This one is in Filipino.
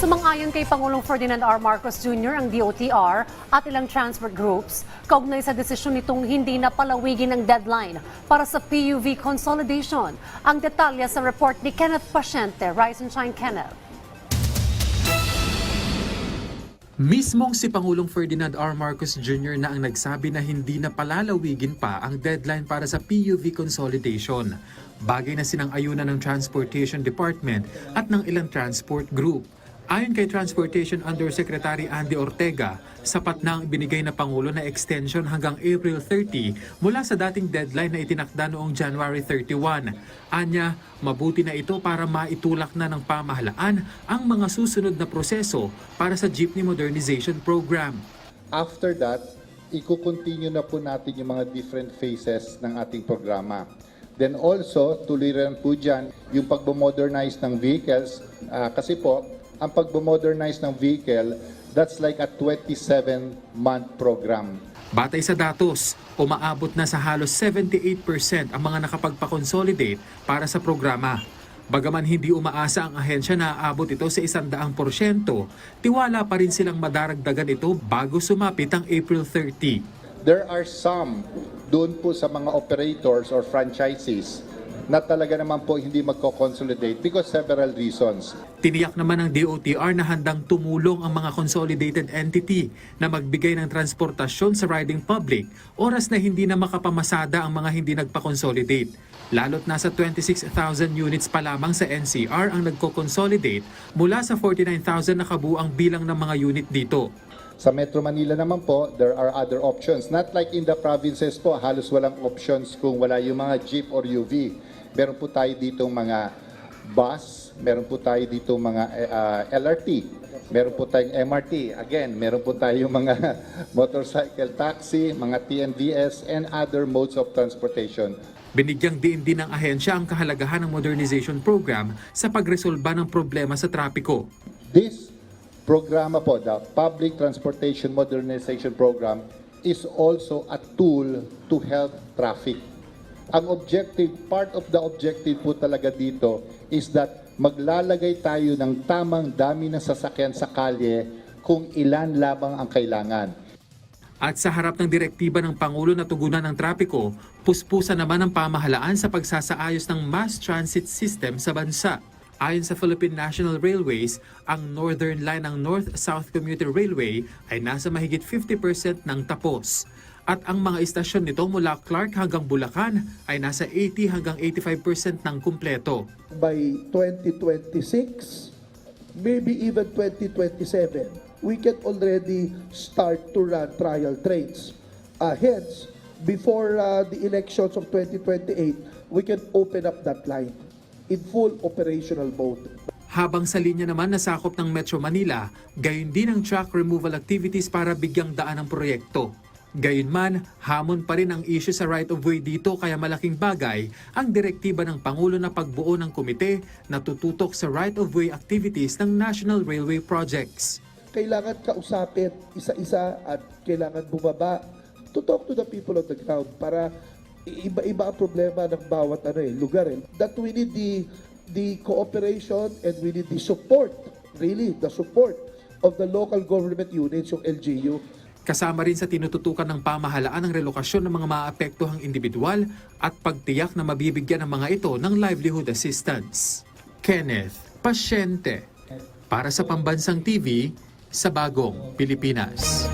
Sumang-ayon kay Pangulong Ferdinand R. Marcos Jr. ang DOTR at ilang transport groups kaugnay sa desisyon nitong hindi na palawigin ang deadline para sa PUV consolidation. Ang detalye sa report ni Kenneth Pasyente. Rise and shine, Kenneth. Mismong si Pangulong Ferdinand R. Marcos Jr. na ang nagsabi na hindi na palalawigin pa ang deadline para sa PUV consolidation. Bagay na sinang-ayunan ng Transportation Department at ng ilang transport group. Ayon kay Transportation Undersecretary Andy Ortega, sapat na ang binigay na Pangulo na extension hanggang April 30 mula sa dating deadline na itinakda noong January 31. Anya, mabuti na ito para maitulak na ng pamahalaan ang mga susunod na proseso para sa Jeepney Modernization Program. After that, iko-continue na po natin yung mga different phases ng ating programa. Then also, tuloy rin po dyan yung pagbomodernize ng vehicles ah, kasi po, ang pagbomodernize ng vehicle, that's like a 27-month program. Batay sa datos, umaabot na sa halos 78% ang mga nakapagpa-consolidate para sa programa. Bagaman hindi umaasa ang ahensya na aabot ito sa 100%, tiwala pa rin silang madaragdagan ito bago sumapit ang April 30. There are some doon po sa mga operators or franchisees na talaga naman po hindi magko-consolidate because several reasons. Tiniyak naman ng DOTR na handang tumulong ang mga consolidated entity na magbigay ng transportasyon sa riding public oras na hindi na makapamasada ang mga hindi nagpa-consolidate. Lalo't nasa 26,000 units pa lamang sa NCR ang nagko-consolidate mula sa 49,000 na kabuang bilang ng mga unit dito. Sa Metro Manila naman po, there are other options. Not like in the provinces po, halos walang options kung wala yung mga jeep or UV. Meron po tayo dito mga bus, meron po tayo dito mga uh, LRT, meron po tayong MRT. Again, meron po tayo mga motorcycle taxi, mga TNVS, and other modes of transportation. Binigyang diin din ng ahensya ang kahalagahan ng modernization program sa pagresolba ng problema sa trapiko. This programa po, the Public Transportation Modernization Program, is also a tool to help traffic. Ang objective, part of the objective po talaga dito is that maglalagay tayo ng tamang dami ng sasakyan sa kalye kung ilan lamang ang kailangan. At sa harap ng direktiba ng Pangulo na tugunan ng trapiko, puspusa naman ang pamahalaan sa pagsasaayos ng mass transit system sa bansa. Ayon sa Philippine National Railways, ang Northern Line ng North-South Commuter Railway ay nasa mahigit 50% ng tapos. At ang mga istasyon nito mula Clark hanggang Bulacan ay nasa 80 hanggang 85% ng kumpleto. by 2026, maybe even 2027, we can already start to run trial trains. Uh, hence, before uh, the elections of 2028, we can open up that line in full operational mode. Habang sa linya naman nasakop ng Metro Manila, gayon din ang track removal activities para bigyang daan ang proyekto. Gayunman, hamon pa rin ang issue sa right-of-way dito kaya malaking bagay ang direktiba ng Pangulo na pagbuo ng komite na tututok sa right-of-way activities ng National Railway Projects. Kailangan kausapin isa-isa at kailangan bumaba to talk to the people on the ground para iba-iba ang problema ng bawat ano eh, lugar eh. That we need the the cooperation and we need the support, really, the support of the local government units, yung LGU, Kasama rin sa tinututukan ng pamahalaan ang relokasyon ng mga maapektuhang individual at pagtiyak na mabibigyan ng mga ito ng livelihood assistance. Kenneth Pasyente para sa Pambansang TV sa Bagong Pilipinas.